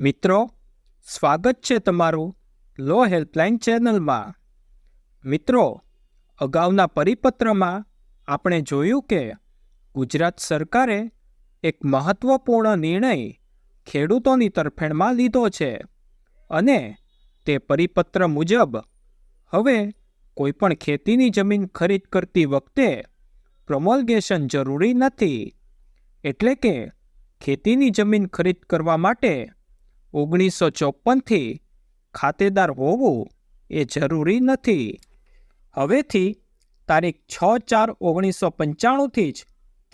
મિત્રો, સ્વાગત છે તમારું લો હેલ્પલાઇન ચેનલમાં. મિત્રો, અગાઉના પરિપત્રમાં આપણે જોયું કે ગુજરાત સરકારે એક મહત્વપૂર્ણ નિર્ણય ખેડૂતોની તરફેણમાં લીધો છે અને તે પરિપત્ર મુજબ હવે કોઈપણ ખેતીની જમીન ખરીદ કરતી વખતે પ્રમોલગેશન જરૂરી નથી. એટલે કે ખેતીની જમીન ખરીદ કરવા માટે ઓગણીસો ચોપનથી ખાતેદાર હોવું એ જરૂરી નથી. હવેથી તારીખ છ ચાર ઓગણીસો પંચાણુંથી જ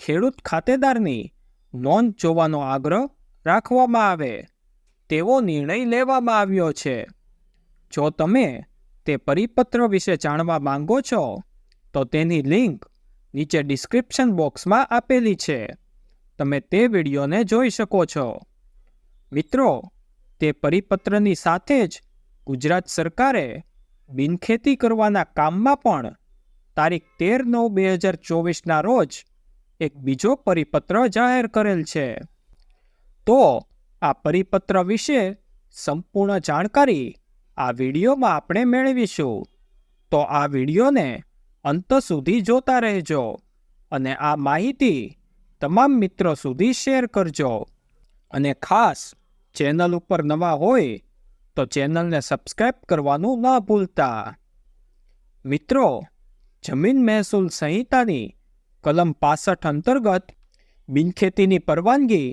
ખેડૂત ખાતેદારની નોંધ જોવાનો આગ્રહ રાખવામાં આવે. તેવો નિર્ણય લેવામાં આવ્યો છે. જો તમે તે પરિપત્ર વિશે જાણવા માંગો છો, તો તેની લિંક નીચે ડિસ્ક્રિપ્શન બોક્સમાં આપેલી છે. તમે તે વિડીયોને જોઈ શકો છો. મિત્રો તે પરિપત્રની સાથે જ ગુજરાત સરકારે બિનખેતી કરવાના કામમાં પણ તારીખ તેર નવ બે હજાર ચોવીસના રોજ એક બીજો પરિપત્ર જાહેર કરેલ છે. તો આ પરિપત્ર વિશે સંપૂર્ણ જાણકારી આ વિડીયોમાં આપણે મેળવીશું. તો આ વિડીયોને અંત સુધી જોતા રહેજો અને આ માહિતી તમામ મિત્રો સુધી શેર કરજો. અને ખાસ ચેનલ ઉપર નવા હોય, તો ચેનલને સબસ્ક્રાઈબ કરવાનું ન ભૂલતા. મિત્રો, જમીન મહેસૂલ સંહિતાની કલમ પાસઠ અંતર્ગત બિનખેતીની પરવાનગી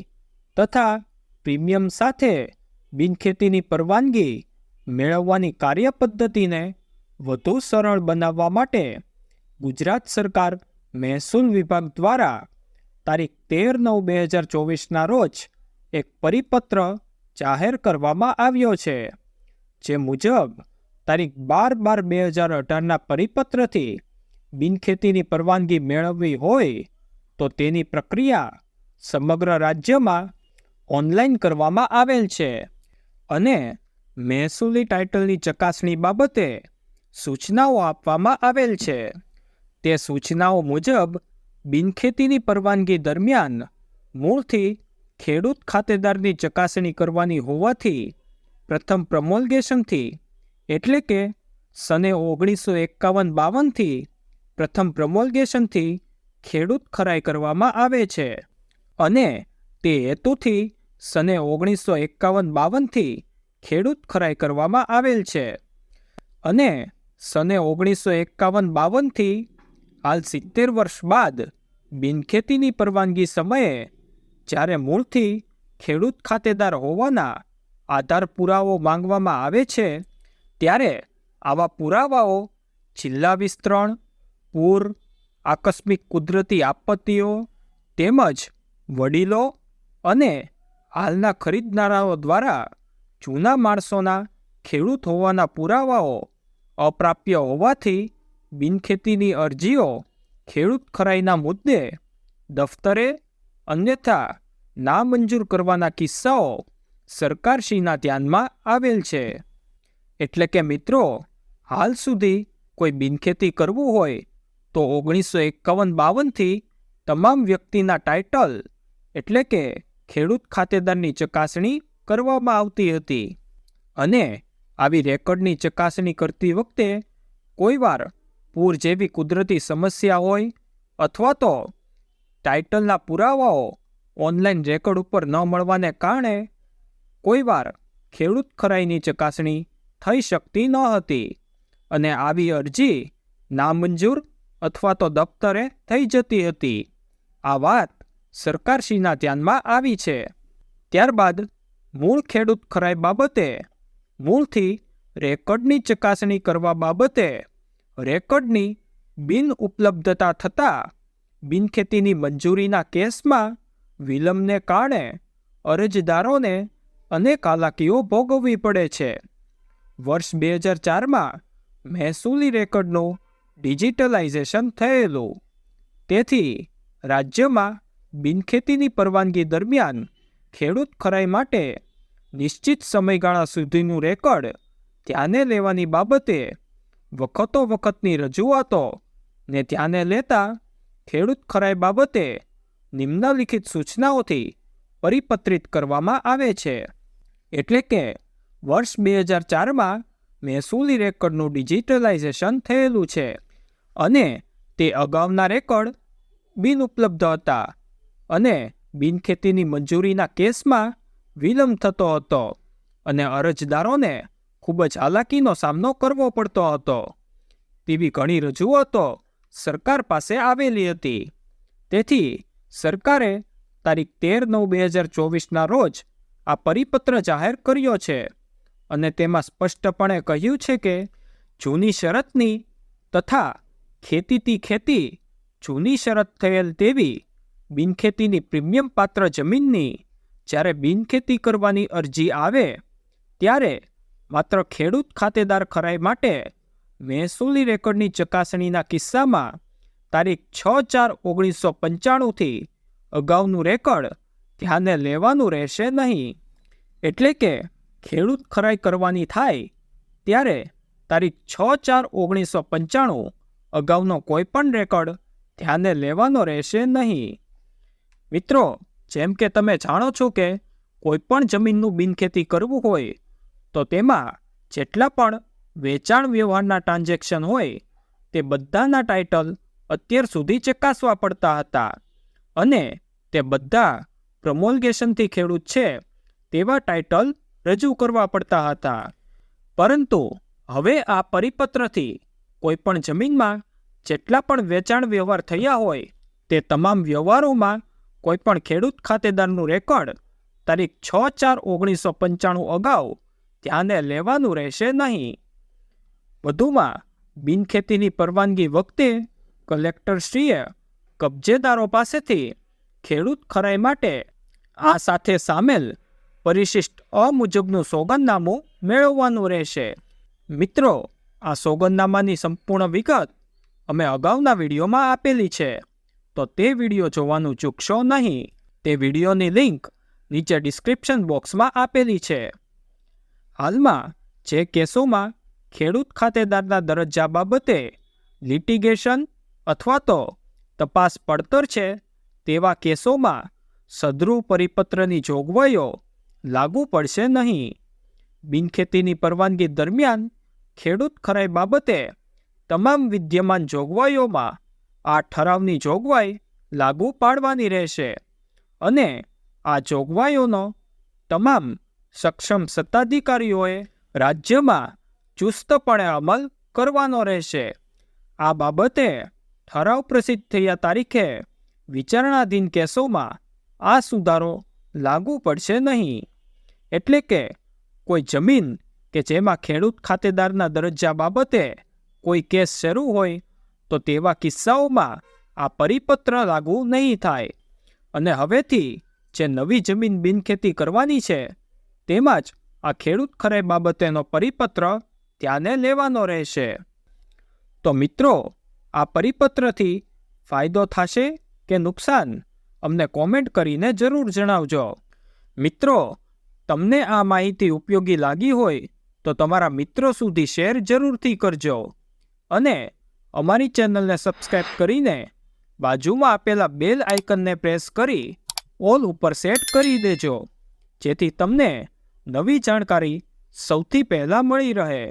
તથા પ્રીમિયમ સાથે બિનખેતીની પરવાનગી મેળવવાની કાર્યપદ્ધતિને વધુ સરળ બનાવવા માટે ગુજરાત સરકાર મહેસૂલ વિભાગ દ્વારા તારીખ તેર નવ બે હજાર ચોવીસના રોજ એક પરિપત્ર જાહેર કરવામાં આવ્યો છે, જે મુજબ તારીખ બાર બાર બે હજાર અઢારના પરિપત્રથી બિનખેતીની પરવાનગી મેળવવી હોય તો તેની પ્રક્રિયા સમગ્ર રાજ્યમાં ઓનલાઈન કરવામાં આવેલ છે અને મહેસૂલી ટાઇટલની ચકાસણી બાબતે સૂચનાઓ આપવામાં આવેલ છે. તે સૂચનાઓ મુજબ બિનખેતીની પરવાનગી દરમિયાન મૂળથી ખેડૂત ખાતેદારની ચકાસણી કરવાની હોવાથી પ્રથમ પ્રમોલગેશનથી એટલે કે સને ઓગણીસો એકાવન બાવનથી પ્રથમ પ્રમોલગેશનથી ખેડૂત ખરાઈ કરવામાં આવે છે અને તે હેતુથી સને ઓગણીસો એકાવન બાવનથી ખેડૂત ખરાઈ કરવામાં આવેલ છે અને સને ઓગણીસો એકાવન બાવનથી હાલ સિત્તેર વર્ષ બાદ બિનખેતીની પરવાનગી સમયે જ્યારે મૂળથી ખેડૂત ખાતેદાર હોવાના આધાર પુરાવો માંગવામાં આવે છે, ત્યારે આવા પુરાવાઓ જિલ્લા વિસ્તરણ, પૂર, આકસ્મિક કુદરતી આપત્તિઓ તેમજ વડીલો અને હાલના ખરીદનારાઓ દ્વારા જૂના માણસોના ખેડૂત હોવાના પુરાવાઓ અપ્રાપ્ય હોવાથી બિનખેતીની અરજીઓ ખેડૂત ખરાઈના મુદ્દે દફતરે અન્યથા નામંજૂર કરવાના કિસ્સાઓ સરકારશ્રીના ધ્યાનમાં આવેલ છે. એટલે કે મિત્રો, હાલ સુધી કોઈ બિનખેતી કરવું હોય તો ઓગણીસો એકાવન બાવનથી તમામ વ્યક્તિના ટાઇટલ એટલે કે ખેડૂત ખાતેદારની ચકાસણી કરવામાં આવતી હતી. અને આવી રેકોર્ડની ચકાસણી કરતી વખતે કોઈવાર પૂર જેવી કુદરતી સમસ્યા હોય અથવા તો ટાઇટલના પુરાવાઓ ઓનલાઈન રેકોર્ડ ઉપર ન મળવાને કારણે કોઈવાર ખેડૂત ખરાઈની ચકાસણી થઈ શકતી ન હતી અને આવી અરજી નામંજૂર અથવા તો દફતરે થઈ જતી હતી. આ વાત સરકારશ્રીના ધ્યાનમાં આવી છે. ત્યારબાદ મૂળ ખેડૂત ખરાઈ બાબતે મૂળથી રેકોર્ડની ચકાસણી કરવા બાબતે રેકોર્ડની બિન ઉપલબ્ધતા થતાં બિનખેતીની મંજૂરીના કેસમાં વિલંબને કારણે અરજદારોને અનેક હાલાકીઓ ભોગવવી પડે છે. વર્ષ બે હજાર ચારમાં મહેસૂલી રેકોર્ડનું ડિજિટલાઇઝેશન થયેલું. તેથી રાજ્યમાં બિનખેતીની પરવાનગી દરમિયાન ખેડૂત ખરાઈ માટે નિશ્ચિત સમયગાળા સુધીનું રેકોર્ડ ધ્યાને લેવાની બાબતે વખતો વખતની રજૂઆતો ને ધ્યાને લેતા ખેડૂત ખરાઈ બાબતે નિમ્નલિખિત સૂચનાઓથી પરિપત્રિત કરવામાં આવે છે. એટલે કે, વર્ષ બે હજાર ચારમાં મહેસૂલી રેકોર્ડનું ડિજિટલાઇઝેશન થયેલું છે અને તે અગાઉના રેકોર્ડ બિનઉપલબ્ધ હતા અને બિનખેતીની મંજૂરીના કેસમાં વિલંબ થતો હતો અને અરજદારોને ખૂબ જ હાલાકીનો સામનો કરવો પડતો હતો. તેવી ઘણી રજૂઆતો સરકાર પાસે આવેલી હતી. તેથી સરકારે તારીખ તેર નવ બે હજાર ચોવીસના રોજ આ પરિપત્ર જાહેર કર્યો છે અને તેમાં સ્પષ્ટપણે કહ્યું છે કે જૂની શરતની તથા ખેતીથી ખેતી જૂની શરત થયેલ તેવી બિનખેતીની પ્રીમિયમ પાત્ર જમીનની જ્યારે બિનખેતી કરવાની અરજી આવે ત્યારે માત્ર ખેડૂત ખાતેદાર ખરાઈ માટે મહેસૂલી રેકોર્ડની ચકાસણીના કિસ્સામાં તારીખ છ ચાર ઓગણીસો પંચાણુંથી અગાઉનું રેકોર્ડ ધ્યાને લેવાનું રહેશે નહીં. એટલે કે ખેડૂત ખરાઈ કરવાની થાય ત્યારે તારીખ છ ચાર ઓગણીસો પંચાણું અગાઉનો કોઈપણ રેકોર્ડ ધ્યાને લેવાનો રહેશે નહીં. મિત્રો, જેમ કે તમે જાણો છો કે કોઈપણ જમીનનું બિનખેતી કરવું હોય તો તેમાં જેટલા પણ વેચાણ વ્યવહારના ટ્રાન્ઝેક્શન હોય તે બધાના ટાઇટલ અત્યાર સુધી ચકાસવા પડતા હતા. અને તે બધા પ્રમોલ્ગેશનથી ખેડૂત છે તેવા ટાઇટલ રજૂ કરવા પડતા હતા. પરંતુ હવે આ પરિપત્રથી કોઈપણ જમીનમાં જેટલા પણ વેચાણ વ્યવહાર થયા હોય તે તમામ વ્યવહારોમાં કોઈપણ ખેડૂત ખાતેદારનું રેકોર્ડ તારીખ છ ચાર ઓગણીસો પંચાણું અગાઉ ધ્યાને લેવાનું રહેશે નહીં. વધુમાં બિનખેતીની પરવાનગી વખતે કલેક્ટરશ્રીએ કબજેદારો પાસેથી ખેડૂત ખરાઈ માટે આ સાથે સામેલ પરિશિષ્ટ અ મુજબનું સોગંદનામું મેળવવાનું રહેશે. મિત્રો, આ સોગંદનામાની સંપૂર્ણ વિગત અમે અગાઉના વિડીયોમાં આપેલી છે. તો તે વીડિયો જોવાનું ચૂકશો નહીં. તે વિડીયોની લિંક નીચે ડિસ્ક્રિપ્શન બોક્સમાં આપેલી છે. હાલમાં જે કેસોમાં ખેડૂત ખાતેદારના દરજ્જા બાબતે લિટિગેશન અથવા તો તપાસ પડતર છે તેવા કેસોમાં સદ્રુ પરિપત્રની જોગવાઈઓ લાગુ પડશે નહીં. બિનખેતીની પરવાનગી દરમિયાન ખેડૂત ખરાઈ બાબતે તમામ વિદ્યમાન જોગવાઈઓમાં આ ઠરાવની જોગવાઈ લાગુ પાડવાની રહેશે અને આ જોગવાઈઓનો તમામ સક્ષમ સત્તાધિકારીઓએ રાજ્યમાં ચુસ્તપણે અમલ કરવાનો રહેશે. આ બાબતે ઠરાવ પ્રસિદ્ધ થયા તારીખે વિચારણાધીન કેસોમાં આ સુધારો લાગુ પડશે નહીં. એટલે કે કોઈ જમીન કે જેમાં ખેડૂત ખાતેદારના દરજ્જા બાબતે કોઈ કેસ શરૂ હોય તો તેવા કિસ્સાઓમાં આ પરિપત્ર લાગુ નહીં થાય. અને હવેથી જે નવી જમીન બિનખેતી કરવાની છે, તેમાં જ આ ખેડૂત ખરાઈ બાબતેનો પરિપત્ર ધ્યાને લેવાનો રહેશે. તો મિત્રો આ પરિપત્રથી ફાયદો થશે કે નુકસાન? અમને કોમેન્ટ કરીને જરૂર જણાવજો. મિત્રો, તમને આ માહિતી ઉપયોગી લાગી હોય તો તમારા મિત્રો સુધી શેર જરૂરથી કરજો. અને અમારી ચેનલને સબસ્ક્રાઈબ કરીને બાજુમાં આપેલા બેલ આઇકનને પ્રેસ કરી ઓલ ઉપર સેટ કરી દેજો, જેથી તમને નવી જાણકારી સૌથી પહેલાં મળી રહે.